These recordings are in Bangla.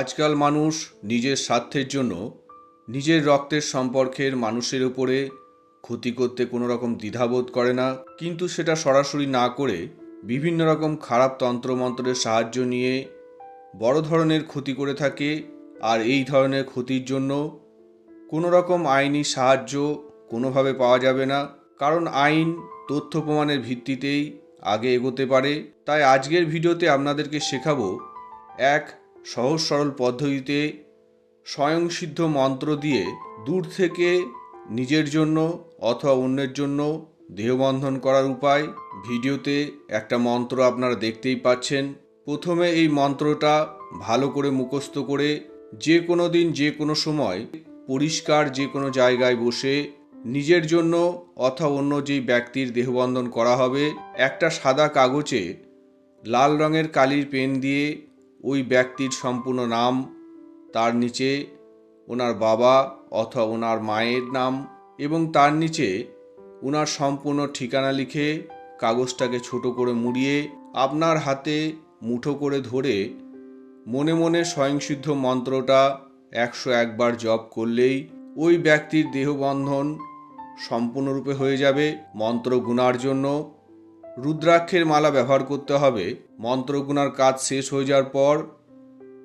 আজকাল মানুষ নিজের স্বার্থের জন্য নিজের রক্তের সম্পর্কের মানুষের উপরে ক্ষতি করতে কোনো রকম দ্বিধাবোধ করে না। কিন্তু সেটা সরাসরি না করে বিভিন্ন রকম খারাপ তন্ত্রমন্ত্রের সাহায্য নিয়ে বড় ধরনের ক্ষতি করে থাকে আর এই ধরনের ক্ষতির জন্য কোনো রকম আইনি সাহায্য কোনোভাবে পাওয়া যাবে না। কারণ আইন তথ্য প্রমাণের ভিত্তিতেই আগে এগোতে পারে। তাই আজকের ভিডিওতে আপনাদেরকে শেখাবো, এক সহজ সরল পদ্ধতিতে স্বয়ংসিদ্ধ মন্ত্র দিয়ে দূর থেকে নিজের জন্য অথবা অন্যের জন্য দেহবন্ধন করার উপায় ভিডিওতে একটা মন্ত্র আপনারা দেখতেই পাচ্ছেন। প্রথমে এই মন্ত্রটা ভালো করে মুখস্থ করে যে কোনো দিন যে কোনো সময় পরিষ্কার যে কোনো জায়গায় বসে নিজের জন্য অথবা অন্য যেই ব্যক্তির দেহবন্ধন করা হবে, একটা সাদা কাগজে লাল রঙের কালির পেন দিয়ে ওই ব্যক্তির সম্পূর্ণ নাম, তার নিচে ওনার বাবা অথবা ওনার মায়ের নাম এবং তার নিচে ওনার সম্পূর্ণ ঠিকানা লিখে কাগজটাকে ছোট করে মুড়িয়ে আপনার হাতে মুঠো করে ধরে মনে মনে স্বয়ংসিদ্ধ মন্ত্রটা একশো একবার জপ করলেই ওই ব্যক্তির দেহবন্ধন সম্পূর্ণরূপে হয়ে যাবে মন্ত্র গুনার জন্য। রুদ্রাক্ষের মালা ব্যবহার করতে হবে। মন্ত্র গুনার কাজ শেষ হয়ে যাওয়ার পর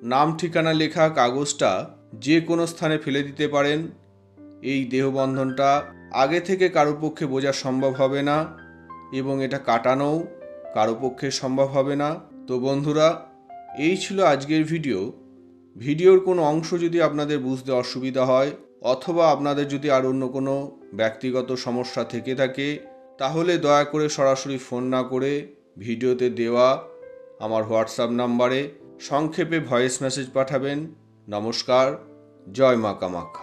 নাম ঠিকানা লেখা কাগজটা যে কোনো স্থানে ফেলে দিতে পারেন। এই দেহবন্ধনটা আগে থেকে কারও পক্ষে বোঝা সম্ভব হবে না এবং এটা কাটানোও কারও পক্ষে সম্ভব হবে না। তো বন্ধুরা, এই ছিল আজকের ভিডিও। ভিডিওর কোনো অংশ যদি আপনাদের বুঝতে অসুবিধা হয় অথবা আপনাদের যদি আর অন্য কোনো ব্যক্তিগত সমস্যা থেকে থাকে তাহলে দয়া করে সরাসরি ফোন না করে ভিডিওতে দেওয়া আমার হোয়াটসঅ্যাপ নাম্বারে সংক্ষেপে ভয়েস মেসেজ পাঠাবেন। নমস্কার, জয় মা কামাখ্যা